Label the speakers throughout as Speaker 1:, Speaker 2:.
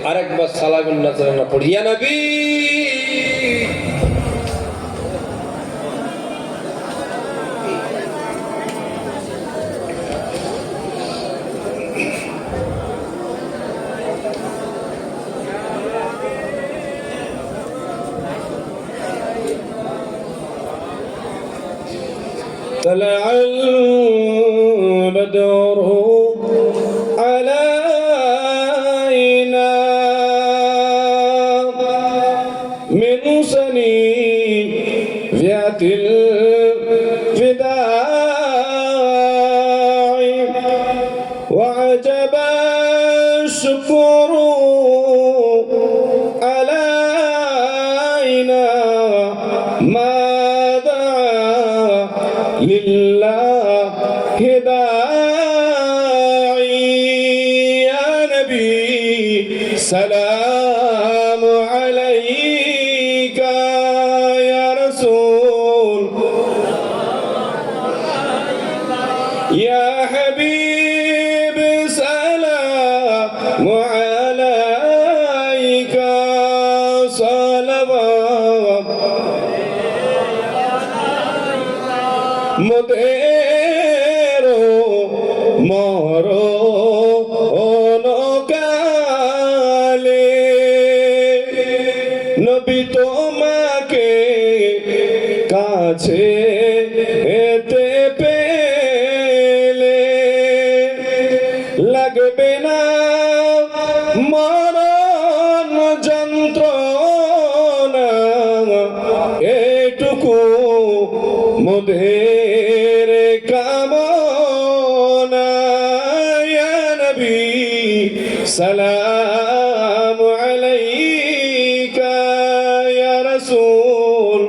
Speaker 1: আরেকবার সালাগুল্লাহ না পড়িয়া নবী طلع البدر سنيات الوداع وعجب الشكر علينا ما دعا لله داعي. يا نبي سلام عليك. وعليك صلوات مدهن মোদের কামনা নবী সালাম আলাইকা ইয়া রাসূল।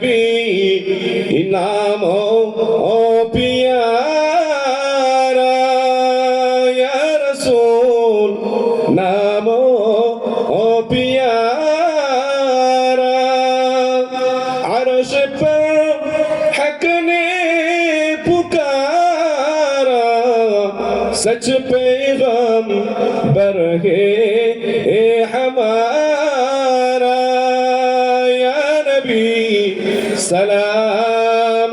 Speaker 1: নবী, ইনাম, ও পিয়ারা রসুল, নাম, ও পিয়ারা। আরশ পর হকনে पुकारा सच पैगम बर है हमारा سلام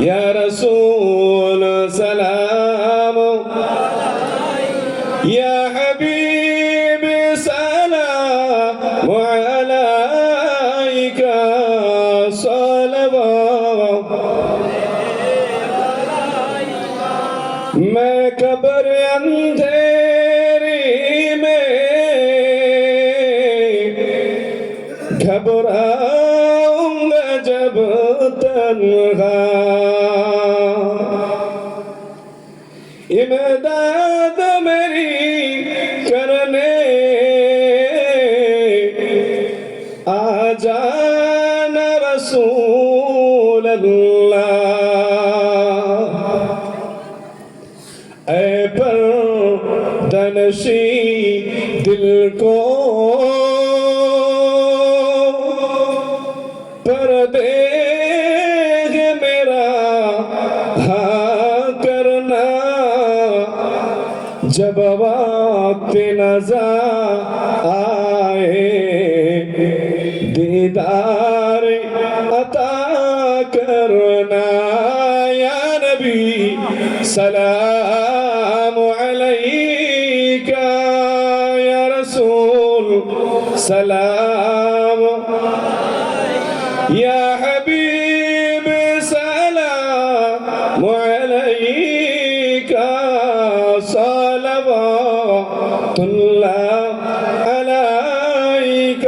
Speaker 1: يا رسول سلام. يا حبيب سلام. عليك صلوات ما كبر اندھے تنہا۔ امداد میری کرنے آ جانا رسول اللہ۔ اے پر دنشی دل کو जब वक्त नजर आए दीदार अता करना या नबी सलाम अलैका या रसूल सलाम या हबीब सलाम الله عليك